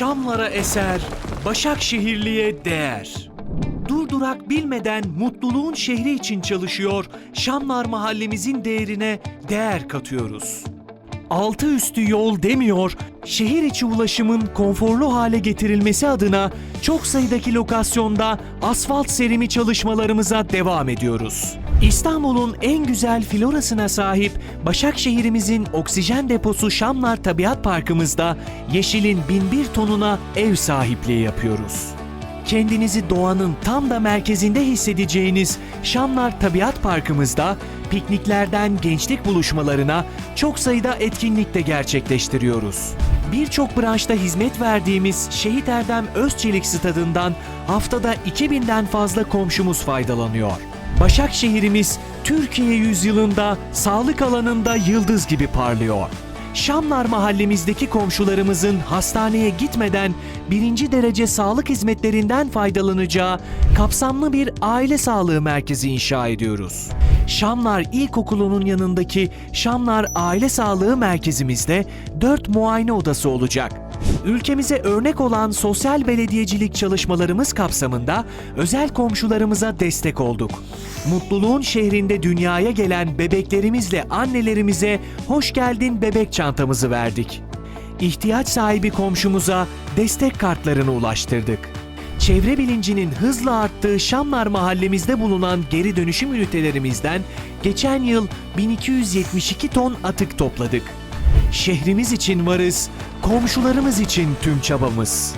Şamlara eser, Başakşehirliye değer. Durdurak bilmeden mutluluğun şehri için çalışıyor, Şamlar mahallemizin değerine değer katıyoruz. Altı üstü yol demiyor, şehir içi ulaşımın konforlu hale getirilmesi adına çok sayıdaki lokasyonda asfalt serimi çalışmalarımıza devam ediyoruz. İstanbul'un en güzel florasına sahip Başakşehir'imizin oksijen deposu Şamlar Tabiat Parkımızda yeşilin binbir tonuna ev sahipliği yapıyoruz. Kendinizi doğanın tam da merkezinde hissedeceğiniz Şamlar Tabiat Parkımızda pikniklerden gençlik buluşmalarına çok sayıda etkinlik de gerçekleştiriyoruz. Birçok branşta hizmet verdiğimiz Şehit Erdem Özçelik Stadı'ndan haftada 2000'den fazla komşumuz faydalanıyor. Başakşehir'imiz Türkiye yüzyılında sağlık alanında yıldız gibi parlıyor. Şamlar mahallemizdeki komşularımızın hastaneye gitmeden birinci derece sağlık hizmetlerinden faydalanacağı kapsamlı bir aile sağlığı merkezi inşa ediyoruz. Şamlar İlkokulu'nun yanındaki Şamlar Aile Sağlığı Merkezimizde 4 muayene odası olacak. Ülkemize örnek olan sosyal belediyecilik çalışmalarımız kapsamında özel komşularımıza destek olduk. Mutluluğun şehrinde dünyaya gelen bebeklerimizle annelerimize hoş geldin bebek çantamızı verdik. İhtiyaç sahibi komşumuza destek kartlarını ulaştırdık. Çevre bilincinin hızla arttığı Şamlar mahallemizde bulunan geri dönüşüm ünitelerimizden geçen yıl 1272 ton atık topladık. Şehrimiz için varız, komşularımız için tüm çabamız.